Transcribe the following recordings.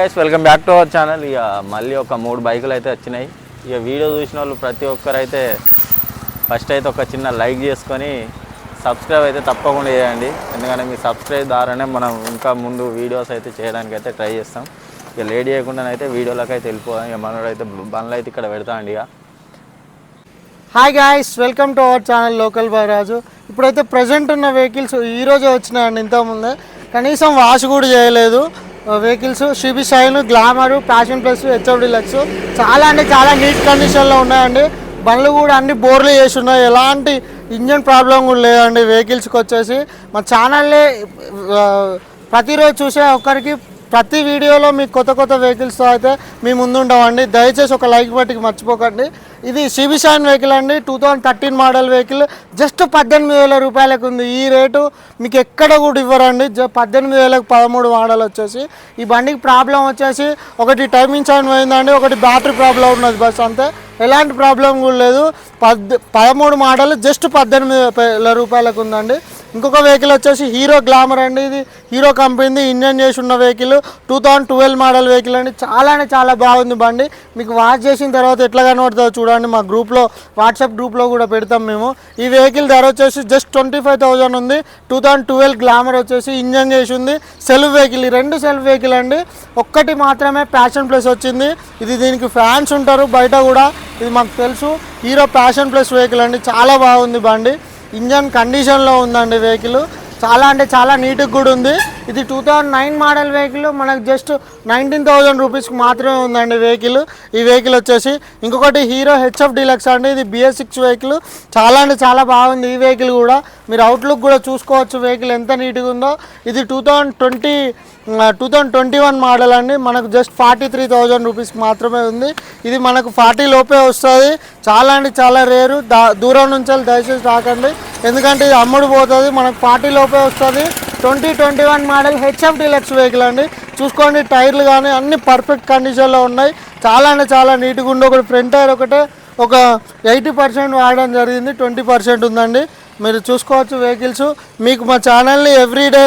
Guys welcome back to our channel ఇక మళ్ళీ ఒక మూడు బైకులు అయితే వచ్చినాయి. ఇక వీడియో చూసిన వాళ్ళు ప్రతి ఒక్కరైతే ఫస్ట్ అయితే ఒక చిన్న లైక్ చేసుకొని సబ్స్క్రైబ్ అయితే తప్పకుండా చేయండి. ఎందుకంటే మీ సబ్స్క్రైబ్ ద్వారానే మనం ఇంకా ముందు వీడియోస్ అయితే చేయడానికి అయితే ట్రై చేస్తాం. ఇక లేట్ చేయకుండా అయితే వీడియోలోకి అయితే వెళ్ళిపోదాం. ఇక మనోడైతే అయితే బండ్లు అయితే ఇక్కడ పెడతాండి ఇక. Hi guys welcome to our channel local Bairaju ఇప్పుడైతే ప్రజెంట్ ఉన్న వెహికల్స్ ఈరోజే వచ్చినాయండి వచ్చినాయండి ఇంతకుముందే. కనీసం వాష్ కూడా చేయలేదు. Vehicles CB shine glamour passion plus HOD deluxe చాలా అంటే చాలా నీట్ కండిషన్లో ఉన్నాయండి. బండ్లు కూడా అన్ని బోర్లు చేసి ఉన్నాయి. ఎలాంటి ఇంజన్ ప్రాబ్లం కూడా లేదండి వెహికల్స్కి వచ్చేసి. మా ఛానల్లే ప్రతిరోజు చూసే ఒక్కరికి ప్రతి వీడియోలో మీకు కొత్త కొత్త వెహికల్స్తో అయితే మీ ముందు దయచేసి ఒక లైక్ బట్టికి మర్చిపోకండి. ఇది సిబిషాన్ వెహికల్ అండి. Two thousand thirteen model vehicle. Just పద్దెనిమిది వేల రూపాయలకు ఉంది. ఈ రేటు మీకు ఎక్కడ కూడా ఇవ్వరండి. జ పద్దెనిమిది వేలకు పదమూడు మోడల్ వచ్చేసి. ఈ బండికి ప్రాబ్లం వచ్చేసి ఒకటి టైమింగ్ సైన్ పోయిందండి. ఒకటి బ్యాటరీ ప్రాబ్లం ఉన్నది బస్ అంతే. ఎలాంటి ప్రాబ్లం కూడా లేదు. పద్ పదమూడు మోడల్ జస్ట్ పద్దెనిమిది వేల రూపాయలకు ఉందండి. ఇంకొక వెహికల్ వచ్చేసి హీరో గ్లామర్ అండి ఇది. హీరో కంపెనీ ఇంజన్ చేసి ఉన్న vehicle two thousand twelve model vehicle అండి. చాలా అంటే చాలా బాగుంది బండి. మీకు వాచ్ చేసిన తర్వాత ఎట్లా కనబడుతుందో చూడండి. మా గ్రూప్లో వాట్సాప్ గ్రూప్లో కూడా పెడతాం మేము. ఈ వెహికల్ ధర వచ్చేసి జస్ట్ ట్వంటీ ఫైవ్ థౌజండ్ ఉంది. టూ థౌజండ్ ట్వెల్వ్ గ్లామర్ వచ్చేసి ఇంజన్ చేసి ఉంది. సెల్ఫ్ వెహికల్ ఈ రెండు సెల్ఫ్ వెహికల్ అండి. ఒక్కటి మాత్రమే ప్యాషన్ ప్లస్ వచ్చింది. ఇది దీనికి ఫ్యాన్స్ ఉంటారు. బయట కూడా ఇది మాకు తెలుసు. హీరో ప్యాషన్ ప్లస్ వెహికల్ అండి. చాలా బాగుంది బండి. ఇంజన్ కండిషన్లో ఉందండి వెహికల్. చాలా అంటే చాలా నీట్గా కూడా ఉంది. ఇది two thousand nine model vehicle మనకు జస్ట్ నైన్టీన్ థౌజండ్ రూపీస్కి మాత్రమే ఉందండి వెహికల్ ఈ వెహికల్ వచ్చేసి ఇంకొకటి హీరో హెచ్ఎఫ్ డీలక్స్ అండి. ఇది బిఎస్ సిక్స్ వెహికల్ చాలా అంటే చాలా బాగుంది ఈ వెహికల్ కూడా. మీరు అవుట్లుక్ కూడా చూసుకోవచ్చు వెహికల్ ఎంత నీట్గా ఉందో. ఇది two thousand twenty two thousand twenty one model అండి. మనకు జస్ట్ ఫార్టీ త్రీ థౌజండ్ రూపీస్కి మాత్రమే ఉంది. ఇది మనకు ఫార్టీ లోపే వస్తుంది. చాలా అంటే చాలా రేరు దా దూరం నుంచి వెళ్ళి దయచేసి రాకండి. ఎందుకంటే ఇది అమ్ముడు పోతుంది మనకు ఫార్టీ లోపే వస్తుంది. Twenty twenty one model HF deluxe vehicle అండి. చూసుకోండి టైర్లు కానీ అన్ని పర్ఫెక్ట్ కండిషన్లో ఉన్నాయి. చాలా అంటే చాలా నీట్గా ఉంది. ఒకటి ఫ్రంట్ టైర్ ఒకటే ఒక ఎయిటీ పర్సెంట్ వాడడం జరిగింది ట్వంటీ పర్సెంట్ ఉందండి. మీరు చూసుకోవచ్చు వెహికల్స్. మీకు మా ఛానల్ని ఎవ్రీడే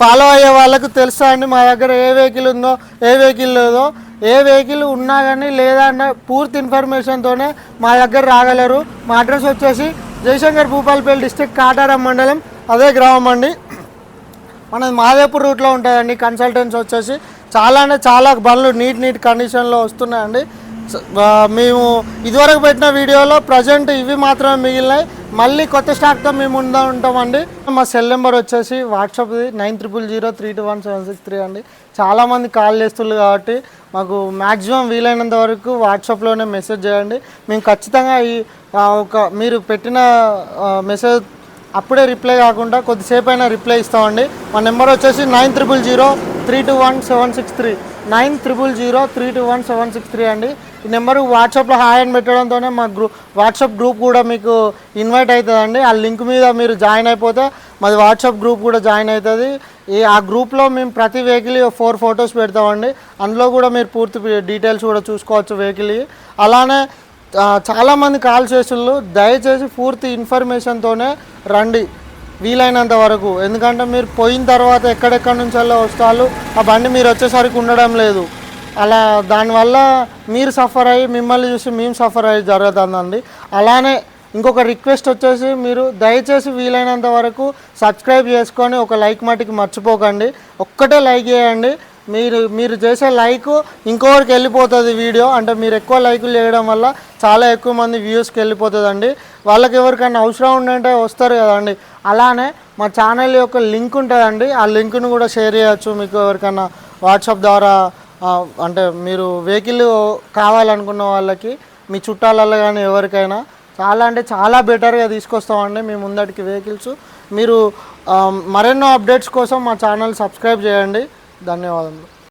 ఫాలో అయ్యే వాళ్ళకు తెలుసా అండి. మా దగ్గర ఏ వెహికల్ ఉందో ఏ వెహికల్ లేదో. ఏ వెహికల్ ఉన్నా కానీ లేదా అన్న పూర్తి ఇన్ఫర్మేషన్తోనే మా దగ్గర రాగలరు. మా అడ్రస్ వచ్చేసి జయశంకర్ భూపాలపల్లి డిస్టిక్ కాటారం మండలం అదే గ్రామం అండి. మన మాదేపూర్ రూట్లో ఉంటుందండి కన్సల్టెంట్స్ వచ్చేసి. చాలా అంటే చాలా బండ్లు నీట్ నీట్ కండిషన్లో వస్తున్నాయండి. మేము ఇదివరకు పెట్టిన వీడియోలో ప్రజెంట్ ఇవి మాత్రమే మిగిలినాయి. మళ్ళీ కొత్త స్టాక్తో మేము ఉందా ఉంటామండి. మా సెల్ నెంబర్ వచ్చేసి వాట్సాప్ది nine triple zero three two one seven six three అండి. చాలామంది కాల్ చేస్తున్నారు కాబట్టి మాకు మ్యాక్సిమం వీలైనంత వరకు వాట్సాప్లోనే మెసేజ్ చేయండి. మేము ఖచ్చితంగా ఈ ఒక మీరు పెట్టిన మెసేజ్ అప్పుడే రిప్లై కాకుండా కొద్దిసేపు అయినా రిప్లై ఇస్తామండి. మా నెంబర్ వచ్చేసి nine triple zero three two one seven six three. Nine triple zero three two one seven six three అండి. ఈ నెంబర్ వాట్సాప్లో హాయ్ అని పెట్టడంతోనే మా గ్రూప్ వాట్సాప్ గ్రూప్ కూడా మీకు ఇన్వైట్ అవుతుందండి ఆ లింక్ మీద మీరు జాయిన్ అయిపోతే మాది వాట్సాప్ గ్రూప్ కూడా జాయిన్ అవుతుంది ఈ ఆ గ్రూప్లో మేము ప్రతి వెహికల్ ఫోర్ ఫొటోస్ పెడతామండి. అందులో కూడా మీరు పూర్తి డీటెయిల్స్ కూడా చూసుకోవచ్చు వెహికల్ అలానే చాలామంది కాల్ చేస్తున్నారు. దయచేసి పూర్తి ఇన్ఫర్మేషన్తోనే రండి. వీలైనంత వరకు. ఎందుకంటే మీరు పోయిన తర్వాత ఎక్కడెక్కడి నుంచి వెళ్ళి వస్తారు ఆ బండి మీరు వచ్చేసరికి ఉండడం లేదు. అలా దానివల్ల మీరు సఫర్ అయ్యి మిమ్మల్ని చూసి మేము సఫర్ అయ్యి జరుగుతుందండి. అలానే ఇంకొక రిక్వెస్ట్ వచ్చేసి మీరు దయచేసి వీలైనంత వరకు సబ్స్క్రైబ్ చేసుకొని ఒక లైక్ మటుకి మర్చిపోకండి. ఒక్కటే లైక్ చేయండి. మీరు మీరు చేసే లైక్ ఇంకొకరికి వెళ్ళిపోతుంది వీడియో. అంటే మీరు ఎక్కువ లైకులు చేయడం వల్ల చాలా ఎక్కువ మంది వ్యూస్కి వెళ్ళిపోతుందండి. వాళ్ళకి ఎవరికైనా అవసరం ఉందంటే వస్తారు కదండి. అలానే మా ఛానల్ యొక్క లింక్ ఉంటుందండి. ఆ లింక్ను కూడా షేర్ చేయొచ్చు మీకు ఎవరికైనా వాట్సాప్ ద్వారా అంటే మీరు వెహికల్ కావాలనుకున్న వాళ్ళకి మీ చుట్టాలలో కానీ ఎవరికైనా చాలా అంటే చాలా బెటర్గా తీసుకొస్తామండి మీ ముందటికి వెహికల్స్. మీరు మరెన్నో అప్డేట్స్ కోసం మా ఛానల్ సబ్స్క్రైబ్ చేయండి. ధన్యవాదములు.